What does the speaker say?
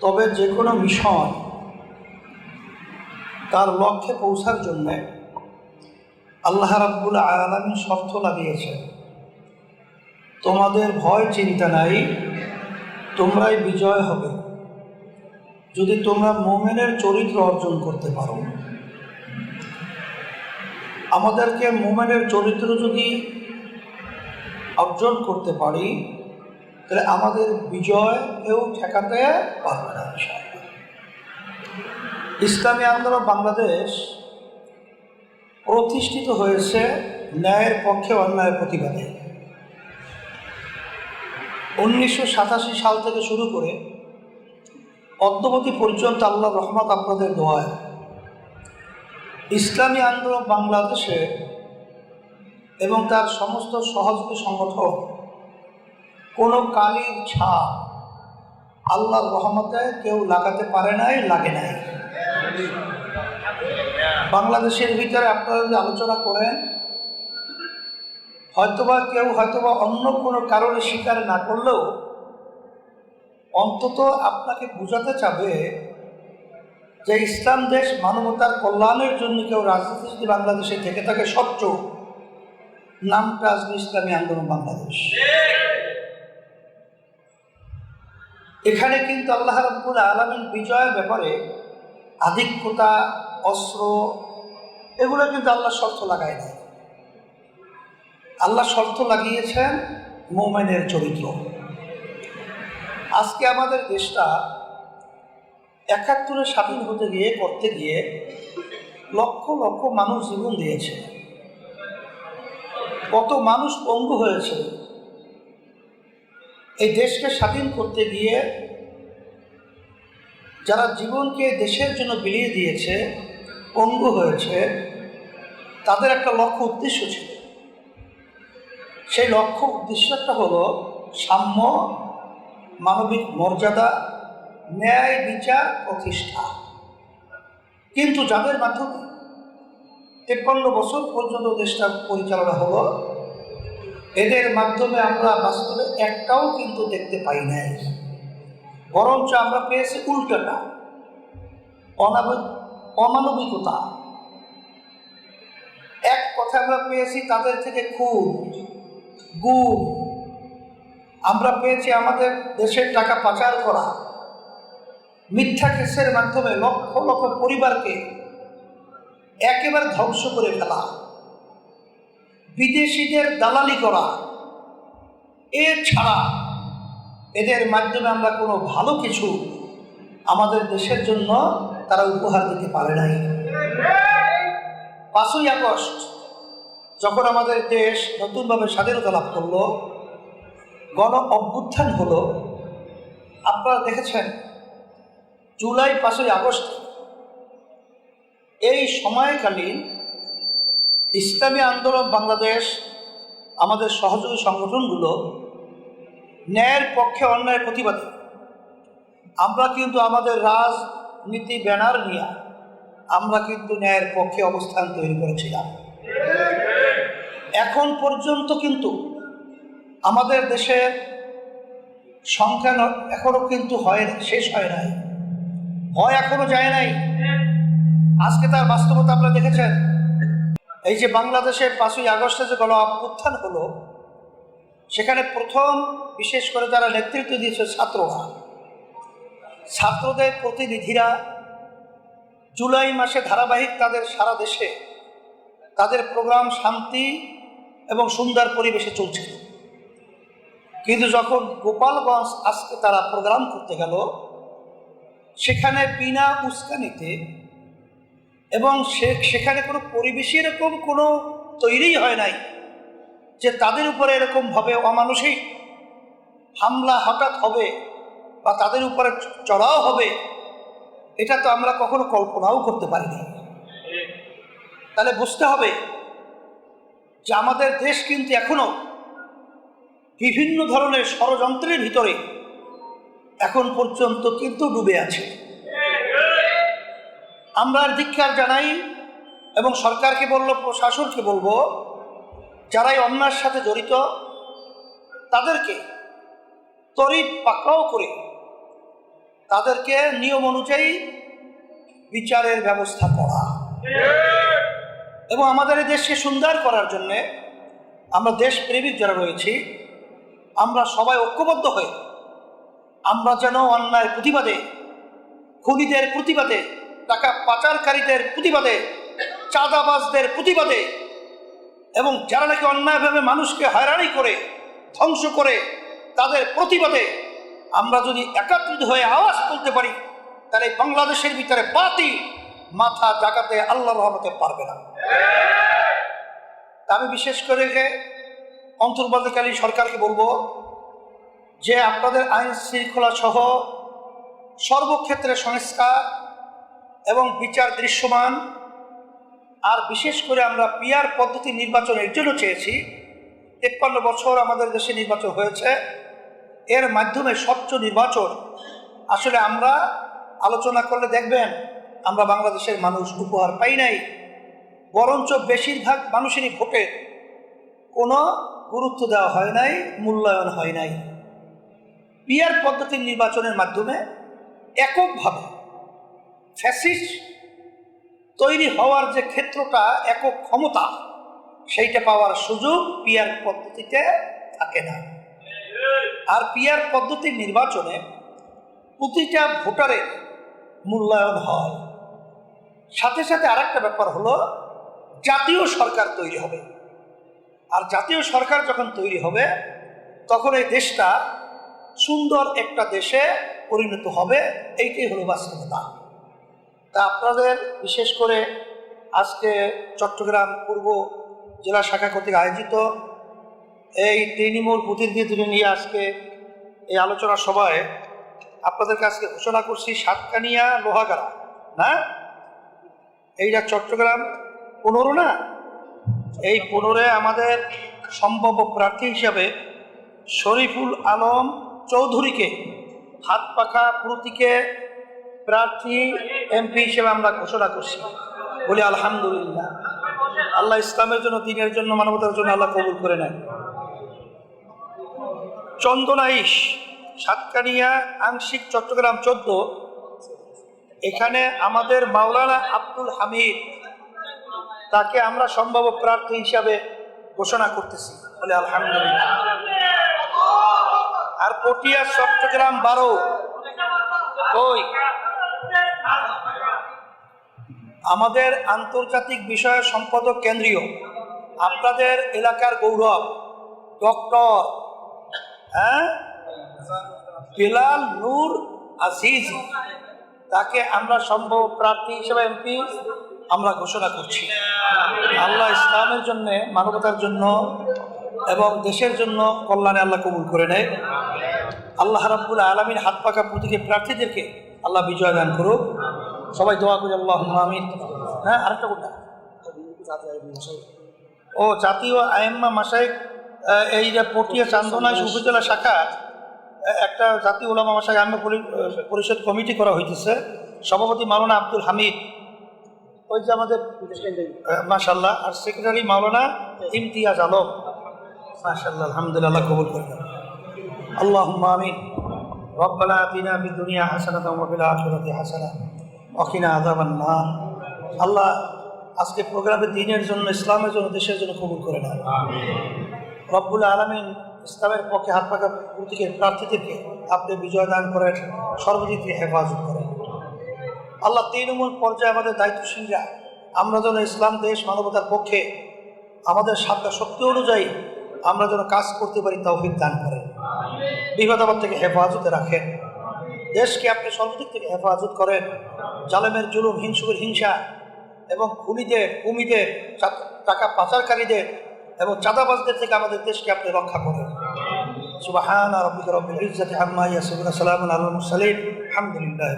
তবে যে কোনো মিশন তার লক্ষ্যে পৌঁছার জন্যে আল্লাহ রাব্বুল আলমী শর্ত লাগিয়েছে তোমাদের ভয়, চিন্তা নাই, তোমরাই বিজয় হবে। যদি তোমরা মোমেনের চরিত্র অর্জন করতে পারো। আমাদেরকে মোমেনের চরিত্র যদি অর্জন করতে পারি তাহলে আমাদের বিজয় কেউ ঠেকাতে পারবে না ইসলামী আন্দোলন বাংলাদেশ প্রতিষ্ঠিত হয়েছে ন্যায়ের পক্ষে অন্যায়ের প্রতিবাদে। উনিশশো সাতাশি সাল থেকে শুরু করে অদ্যবধি পর্যন্ত আল্লাহ রহমত আপনাদের দোয়ায় ইসলামী আন্দোলন বাংলাদেশে এবং তার সমস্ত সহযোগী সংগঠন কোনো কালির ছাপ আল্লাহর রহমতে কেউ লাগাতে পারে নাই, লাগে নাই। বাংলাদেশের ভিতরে আপনারা যদি আলোচনা করেন, হয়তোবা কেউ হয়তোবা অন্য কোনো কারণে স্বীকার না করলেও অন্তত আপনাকে বোঝাতে চাবে যে ইসলাম দেশ মানবতার কল্যাণের জন্য কেউ রাজনীতি যদি বাংলাদেশে থেকে থাকে স্বচ্ছ, নামটা আসবে ইসলামী আন্দোলন বাংলাদেশ। এখানে কিন্তু আল্লাহ রব্বুল আলমিন বিজয়ের ব্যাপারে আধিক্যতা, অস্ত্র, এগুলো কিন্তু আল্লাহ শর্ত লাগায় নাই। আল্লাহ শর্ত লাগিয়েছেন মোমেনের চরিত্র। আজকে আমাদের দেশটা একাত্তরে স্বাধীন হতে গিয়ে, করতে গিয়ে লক্ষ লক্ষ মানুষ জীবন দিয়েছে। কত মানুষ পঙ্গু হয়েছে। এই দেশকে স্বাধীন করতে গিয়ে যারা জীবনকে দেশের জন্য বিলিয়ে দিয়েছে পঙ্গু হয়েছে, তাদের একটা লক্ষ্য উদ্দেশ্য ছিল। সেই লক্ষ্য উদ্দেশ্যটা হলো সাম্য, মানবিক মর্যাদা, ন্যায় বিচার, প্রতিষ্ঠা। কিন্তু যাদের মাধ্যমে তেপ্পান্ন বছর পর্যন্ত দেশটা পরিচালনা হলো এদের মাধ্যমে আমরা বাস্তবে একটাও কিন্তু দেখতে পাই নাই। বরঞ্চ আমরা পেয়েছি উল্টাটা অমানবিকতা। এক কথা আমরা পেয়েছি তাদের থেকে খুন, গুম। আমরা পেয়েছি আমাদের দেশের টাকা পাচার করা, মিথ্যা কেসের মাধ্যমে লক্ষ লক্ষ পরিবারকে একেবারে ধ্বংস করে ফেলা। বিদেশিদের দালালি করা। এছাড়া এদের মাধ্যমে আমরা কোনো ভালো কিছু আমাদের দেশের জন্য তারা উপহার দিতে পারে নাই। পাঁচই আগস্ট যখন আমাদের দেশ নতুনভাবে স্বাধীনতা লাভ করল, গণ অভ্যুত্থান হলো, আপনারা দেখেছেন জুলাই পাঁচই আগস্ট এই সময়কালীন ইসলামী আন্দোলন বাংলাদেশ, আমাদের সহযোগী সংগঠনগুলো ন্যায়ের পক্ষে অন্যায়ের প্রতিবাদে। আমরা কিন্তু আমাদের রাজনীতি ব্যানার নিয়ে আমরা কিন্তু ন্যায়ের পক্ষে অবস্থান তৈরি করেছিলাম। এখন পর্যন্ত কিন্তু আমাদের দেশের সংখ্যা ন- এখনও কিন্তু হয় শেষ হয় নাই। ভয় এখনও যায় নাই। আজকে তার বাস্তবতা আপনারা দেখেছেন। এই যে বাংলাদেশের পাঁচই আগস্টে যে গণ অভ্যুত্থান হলো, সেখানে প্রথম বিশেষ করে যারা নেতৃত্ব দিয়েছে ছাত্ররা, ছাত্রদের প্রতিনিধিরা জুলাই মাসে ধারাবাহিক তাদের সারা দেশে তাদের প্রোগ্রাম শান্তি এবং সুন্দর পরিবেশে চলছিল। কিন্তু যখন গোপালগঞ্জ আজকে তারা প্রোগ্রাম করতে গেল, সেখানে বিনা উস্কানিতে এবং সে সেখানে কোনো পরিবেশই এরকম কোনো তৈরিই হয় নাই যে তাদের উপরে এরকমভাবে অমানুষিক হামলা হঠাৎ হবে বা তাদের উপরে চড়াও হবে, এটা তো আমরা কখনো কল্পনাও করতে পারিনি। তাহলে বুঝতে হবে যে আমাদের দেশ কিন্তু এখনও বিভিন্ন ধরনের ষড়যন্ত্রের ভিতরে এখন পর্যন্ত কিন্তু ডুবে আছে। আমরা ধিক্ষার জানাই এবং সরকারকে বলব, প্রশাসনকে বলব যারা এই অন্যায়ের সাথে জড়িত, তাদেরকে তড়িৎ পাকড়াও করে তাদেরকে নিয়ম অনুযায়ী বিচারের ব্যবস্থা করা। এবং আমাদের এই দেশকে সুন্দর করার জন্যে আমরা দেশপ্রেমিক যারা রয়েছি, আমরা সবাই ঐক্যবদ্ধ হয়ে আমরা যেন অন্যায়ের প্রতিবাদে, খুনিদের প্রতিবাদে টাকা পাচারকারীদের প্রতিবাদে, চাঁদাবাজদের প্রতিবাদে এবং যারা নাকি অন্যায়ভাবে মানুষকে হয়রানি করে, ধ্বংস করে, তাদের প্রতিবাদে আমরা যদি একত্রিত হয়ে আওয়াজ তুলতে পারি, তাহলে বাংলাদেশের ভিতরে বাতি মাথা জাগাতে আল্লাহ রহমতে পারবে না। আমি বিশেষ করে অন্তর্বর্তীকালীন সরকারকে বলব যে আপনাদের আইন শৃঙ্খলা সহ সর্বক্ষেত্রে সংস্কার এবং বিচার দৃশ্যমান। আর বিশেষ করে আমরা পিয়ার পদ্ধতি নির্বাচনের জন্য চেয়েছি। তেপ্পান্ন বছর আমাদের দেশে নির্বাচন হয়েছে। এর মাধ্যমে স্বচ্ছ নির্বাচন। আসলে আমরা আলোচনা করলে দেখবেন, আমরা বাংলাদেশের মানুষ উপহার পাই নাই। বরঞ্চ বেশিরভাগ মানুষেরই ভোটে কোনো গুরুত্ব দেওয়া হয় নাই, মূল্যায়ন হয় নাই। পিয়ার পদ্ধতির নির্বাচনের মাধ্যমে এককভাবে ফ্যাসিস্ট তৈরি হওয়ার যে ক্ষেত্রটা, একক ক্ষমতা, সেইটা পাওয়ার সুযোগ পিয়ার পদ্ধতিতে থাকে না। আর পিয়ার পদ্ধতির নির্বাচনে প্রতিটা ভোটারের মূল্যায়ন হয়। সাথে সাথে আরেকটা ব্যাপার হলো, জাতীয় সরকার তৈরি হবে। আর জাতীয় সরকার যখন তৈরি হবে, তখন এই দেশটা সুন্দর একটা দেশে পরিণত হবে, এইটাই হলো বাস্তবতা। তা আপনাদের বিশেষ করে আজকে চট্টগ্রাম পূর্ব জেলা শাখা কর্তৃক আয়োজিত এই তৃণমূল প্রতিনিধি নিয়ে আজকে এই আলোচনা সভায় আপনাদের কাছে ঘোষণা করছি সাতকানিয়া লোহাগাড়া, না? এইটা চট্টগ্রাম পনেরো না? এই পনেরো আমাদের সম্ভাব্য প্রার্থী হিসাবে শরীফুল আলম চৌধুরীকে হাত পাখা প্রতীকে প্রার্থী এমপি হিসেবে আমরা ঘোষণা করছি। বলি, আলহামদুলিল্লাহ। আল্লাহ ইসলামের জন্য, দিনের জন্য, মানবতার জন্য আল্লাহ কবুল করে নেন চন্দনাইশ সাতকানিয়া, আংশিক, চট্টগ্রাম চোদ্দ। এখানে আমাদের মাওলানা আব্দুল হামিদ, তাকে আমরা সম্ভাব্য প্রার্থী হিসাবে ঘোষণা করতেছি। বলে, আলহামদুলিল্লাহ। আর পটিয়া চট্টগ্রাম বারো। ওই আমাদের আন্তর্জাতিক বিষয় সম্পাদক কেন্দ্রীয়, আপনাদের এলাকার গৌরব, ডক্টর হ্যাঁ? বিলাল নূর আজিজ, তাকে আমরা সম্ভব প্রার্থী হিসেবে এমপি আমরা ঘোষণা করছি। আল্লাহ ইসলামের জন্য, মানবতার জন্য এবং দেশের জন্য কল্যাণে আল্লাহ কবুল করে নেয়। আল্লাহ রাব্বুল আলমীর হাত পাকা প্রতীকে প্রার্থীদেরকে আল্লাহ বিজয় দান করুক। সবাই দোয়া করি আল্লাহ আমিন হ্যাঁ আরেকটা কোনটা ও জাতীয় আইম্মা মাসাইক এই যে পটিয়া চান্দনাইশ উপজেলা শাখা একটা জাতীয় ওলামা মাসাই আইম্মা পরি- পরিষদ কমিটি করা হইতেছে সভাপতি মাওলানা আব্দুল হামিদ ওই যে আমাদের মাশাল্লাহ আর সেক্রেটারি মাওলানা ইমতিয়াজ আলম মাশাল্লাহ আলহামদুলিল্লাহ কবুল করে দেন। اللهم آمين ربنا آتنا في الدنيا حسنة وفي الآخرة حسنة অকিনা আজাবান না আল্লাহ আজকে প্রোগ্রামে দিনের জন্য ইসলামের জন্য দেশের জন্য কবুল করে না রব্বুল আলমিন ইসলামের পক্ষে হাত পাকা প্রতীকে প্রার্থীদেরকে আপনি বিজয় দান করেন সর্বজিৎ হেফাজত করেন। আল্লাহ তৃণমূল পর্যায়ে আমাদের দায়িত্বশীলরা আমরা যেন ইসলাম দেশ মানবতার পক্ষে আমাদের সাধ্য শক্তি অনুযায়ী আমরা যেন কাজ করতে পারি তাও দান করেন। বিপদাবাদ থেকে হেফাজতে রাখেন। দেশকে আপনি সর্বদিক থেকে হেফাজত করেন। জালেমের জুলুম, হিংসুকের হিংসা এবং খুনিদের, কুমিদের টাকা পাচারকারীদের এবং চাঁদাবাজদের থেকে আমাদের দেশকে আপনি রক্ষা করেন। সুবাহান রব্বিক রব্বিল ইজ্জাতি আম্মা ইয়াসিফুন সালামুন আলাল মুরসালিন। আলহামদুলিল্লাহ